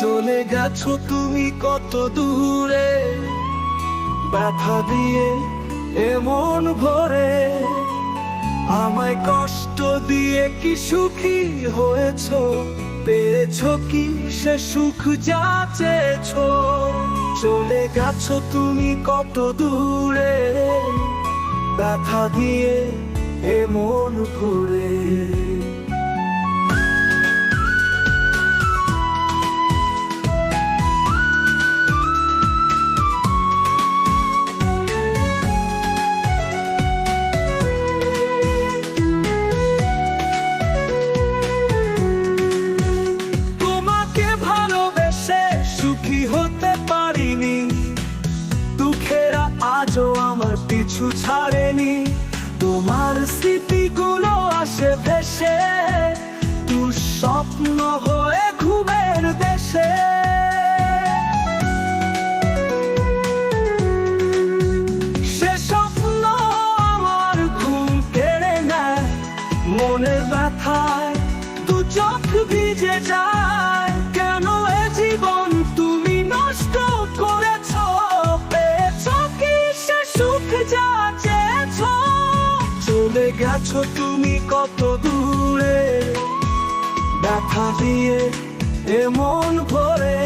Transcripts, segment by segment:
চলে গেছো তুমি কত দূরে? ব্যথা দিয়ে এমন ভরে। আমায় কষ্ট দিয়ে কি সুখী হয়েছ? পেয়েছ কি সে সুখ যা চেয়েছ? চলে গেছো তুমি কত দূরে? ব্যথা দিয়ে এমন ভরে। পিছু ছাড়েনি। তোমার স্মৃতিগুলো আসে ভেসে, দুঃস্বপ্ন হয়ে ঘুমের দেশে। সে স্বপ্ন আমার ঘুম কেড়ে নেয়, মনের ব্যথায় দু চোখ চলে গেছো তুমি কত দূরে? ব্যথা দিয়ে এমন ভরে।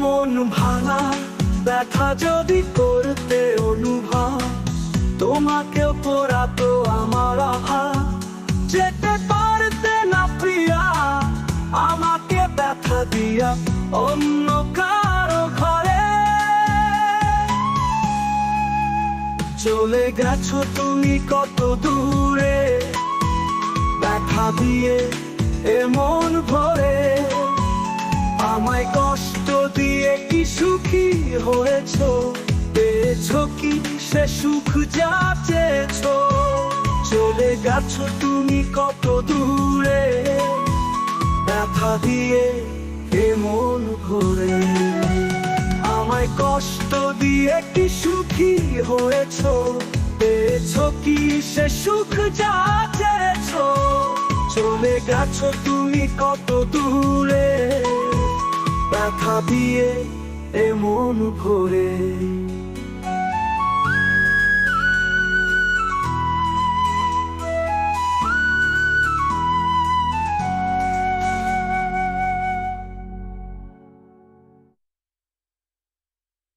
মন ভাঙা ব্যথা যদি করতে অনুভব তোমাকে পড়াতো আমার আহা দিয়া অন্য কারও ঘরে। চলে গেছো তুমি কত দূরে ব্যথা দিয়ে এমন ভরে। আমায় কষ্ট দিয়ে কি সুখী হয়েছ, পেয়েছ কি সে সুখ যা চেয়েছ? চলে গেছো তুমি কত দূরে ব্যথা দিয়ে ভরে। আমায় কষ্ট দিয়ে কি সুখী হয়েছ? পেয়েছ কি সে সুখ যা চলে গেছো তুমি কত দূরে? ব্যথা দিয়ে এমন ভরে।